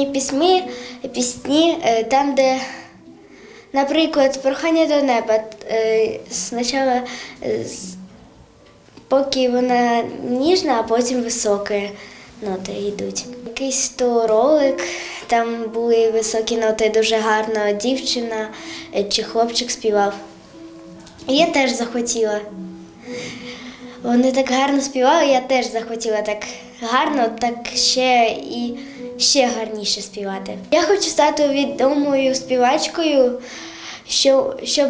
різні пісні, пісні, е, там, де, наприклад, прохання до неба. Е, спочатку е, поки вона ніжна, а потім високі ноти йдуть. Якийсь то ролик, там були високі ноти, дуже гарно дівчина чи хлопчик співав. Я теж захотіла. Вони так гарно співали, я теж захотіла так гарно, так ще і ще гарніше співати. Я хочу стати відомою співачкою, що, щоб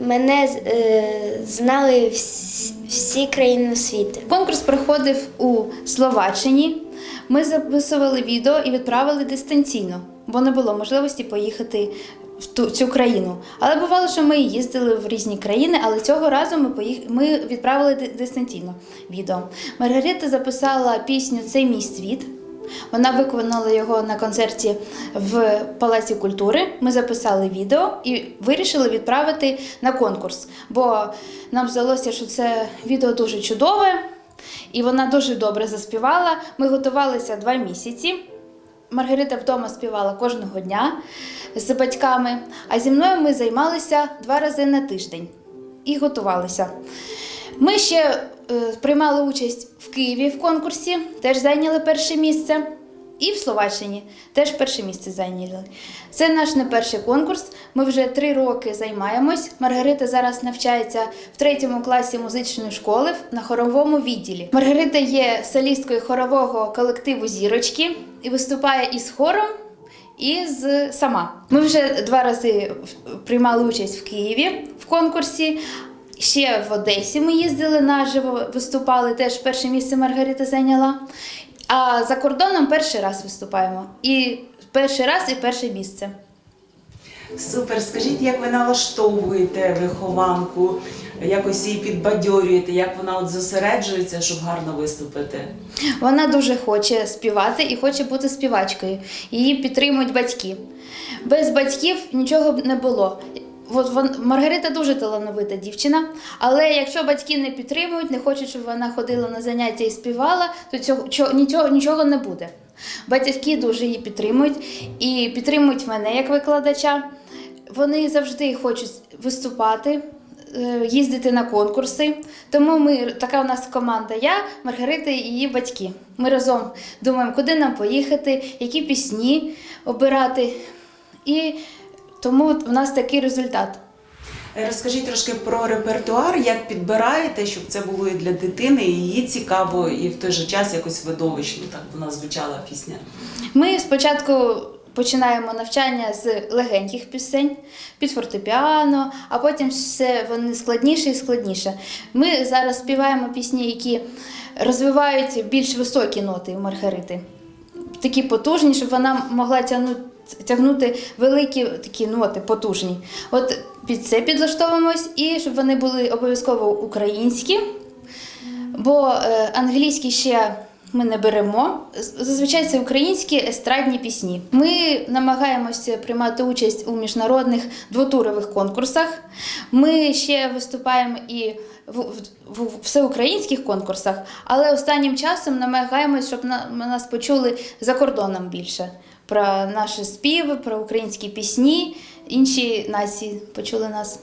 мене е, знали всі, всі країни світу. Конкурс проходив у Словаччині. Ми записували відео і відправили дистанційно, бо не було можливості поїхати в ту цю країну. Але бувало, що ми їздили в різні країни, але цього разу ми поїх... ми відправили дистанційно відео. Маргарита записала пісню Цей мій світ. Вона виконала його на концерті в Палаці культури. Ми записали відео і вирішили відправити на конкурс. Бо нам здалося, що це відео дуже чудове, і вона дуже добре заспівала. Ми готувалися два місяці. Маргарита вдома співала кожного дня з батьками, а зі мною ми займалися два рази на тиждень і готувалися. Ми ще приймали участь в Києві в конкурсі, теж зайняли перше місце. І в Словаччині теж перше місце зайняли. Це наш не перший конкурс. Ми вже три роки займаємось. Маргарита зараз навчається в третьому класі музичної школи на хоровому відділі. Маргарита є солісткою хорового колективу Зірочки і виступає із хором, і з сама. Ми вже два рази приймали участь в Києві в конкурсі. Ще в Одесі ми їздили наживо, виступали. Теж перше місце Маргарита зайняла. А за кордоном перший раз виступаємо. І перший раз, і перше місце. Супер, скажіть, як ви налаштовуєте вихованку, якось її підбадьорюєте, як вона от зосереджується, щоб гарно виступити? Вона дуже хоче співати і хоче бути співачкою. Її підтримують батьки. Без батьків нічого б не було. Маргарита дуже талановита дівчина, але якщо батьки не підтримують, не хочуть, щоб вона ходила на заняття і співала, то цього чо- нічого, нічого не буде. Батьки дуже її підтримують і підтримують мене як викладача. Вони завжди хочуть виступати, е, їздити на конкурси. Тому ми така у нас команда. Я, Маргарита і її батьки. Ми разом думаємо, куди нам поїхати, які пісні обирати. І тому от у нас такий результат. Е, Розкажіть трошки про репертуар, як підбираєте, щоб це було і для дитини, і її цікаво, і в той же час якось видовищно так вона звучала пісня. Ми спочатку починаємо навчання з легеньких пісень під фортепіано, а потім все вони складніше і складніше. Ми зараз співаємо пісні, які розвивають більш високі ноти у Маргарити. Такі потужні, щоб вона могла тягнути. Тягнути великі такі ноти потужні. От під це підлаштовуємось, і щоб вони були обов'язково українські, бо е, англійські ще ми не беремо. Зазвичай це українські естрадні пісні. Ми намагаємося приймати участь у міжнародних двотурових конкурсах. Ми ще виступаємо і в, в, в всеукраїнських конкурсах, але останнім часом намагаємось, щоб на, нас почули за кордоном більше про наші співи, про українські пісні. Інші нації почули нас.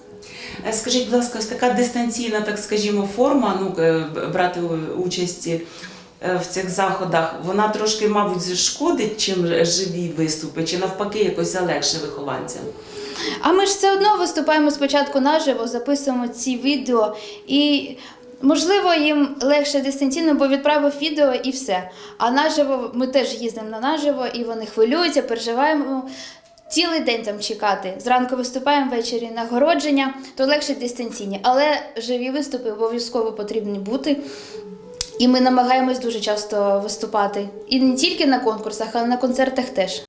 Е, Скажіть, будь ласка, ось така дистанційна, так скажімо, форма, ну, е, брати участь е, в цих заходах, вона трошки, мабуть, шкодить, чим живі виступи, чи навпаки якось залегше вихованцям? А ми ж все одно виступаємо спочатку наживо, записуємо ці відео і. Можливо, їм легше дистанційно, бо відправив відео і все. А наживо ми теж їздимо на наживо, і вони хвилюються, переживаємо. Цілий день там чекати. Зранку виступаємо ввечері нагородження, то легше дистанційні. Але живі виступи обов'язково потрібні бути. І ми намагаємось дуже часто виступати. І не тільки на конкурсах, але на концертах теж.